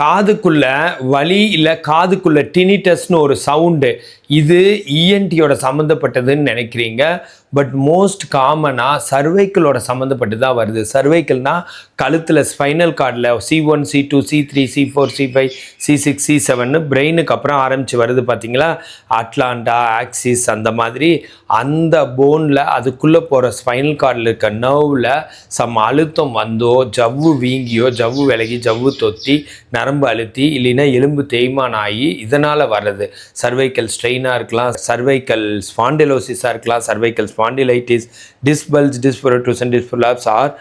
காதுக்குள்ள வலி இல்லை காதுக்குள்ள டினிட்டஸ்னு ஒரு சவுண்டு இது இஎன்டியோட சம்மந்தப்பட்டதுன்னு நினைக்கிறீங்க. பட் மோஸ்ட் காமனாக சர்வைக்கிளோட சம்மந்தப்பட்டு தான் வருது. சர்வைக்கிள்னால் கழுத்தில் ஸ்பைனல் கார்டில் C one C two C three C four C five C six C செவன்னு பிரெயினுக்கு அப்புறம் ஆரம்பித்து வருது பார்த்தீங்களா அட்லாண்டா ஆக்சிஸ் அந்த மாதிரி. அந்த போனில் அதுக்குள்ளே போகிற ஸ்பைனல் கார்டில் இருக்க நர்வில் சம் அழுத்தம் வந்தோ ஜவ்வு வீங்கியோ ஜவ்வு விலகி ஜவ்வு தொத்தி நரம்பு அழுத்தி இல்லைன்னா எலும்பு தேய்மானம் ஆகி இதனால் வர்றது. சர்வைக்கல் ஸ்ட்ரெயினாக இருக்கலாம் சர்வைக்கல் ஸ்பாண்டிலோசிஸாக இருக்கலாம் cervical spondylitis disc bulge disc protrusion disc prolapse or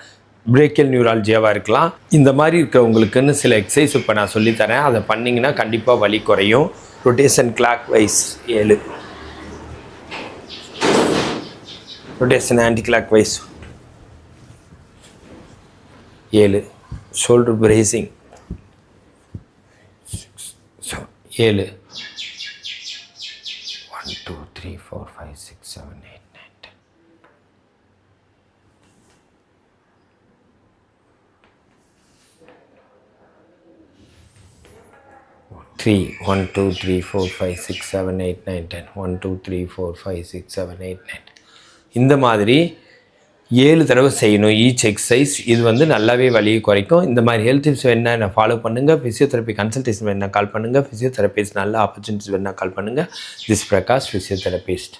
brachial நியூராலஜியாவாக இருக்கலாம். இந்த மாதிரி இருக்கிறவங்களுக்குன்னு சில எக்ஸசைஸ் இப்போ நான் சொல்லித்தரேன். அதை பண்ணிங்கன்னா கண்டிப்பாக வலி குறையும். ரொட்டேஷன் கிளாக் வைஸ் ஏழு. ரொட்டேஷன் ஆன்டி கிளாக் வைஸ் ஏழு. ஷோல்டர் பிரேசிங் ஏழு. One two three four five six seven eight nine ten three one two three four five six seven eight nine ten one two three four five six seven eight nine இந்த மாதிரி ஏழு தடவை செய்யணும் each exercise இது வந்து நல்லாவே வலியை குறைக்கும். இந்த மாதிரி ஹெல்த் டிப்ஸ் வேணா என்ன ஃபாலோ பண்ணுங்கள் ஃபிசியோதெரப்பி கன்சல்டேஷன் வேணா கால் பண்ணுங்கள் ஃபிசியோதெரபிஸ்ட் நல்ல ஆப்பர்ச்சுனிட்டிஸ் வேணா கால் பண்ணுங்கள் திஸ் பிரகாஷ் ஃபிசியோதெரபிஸ்ட்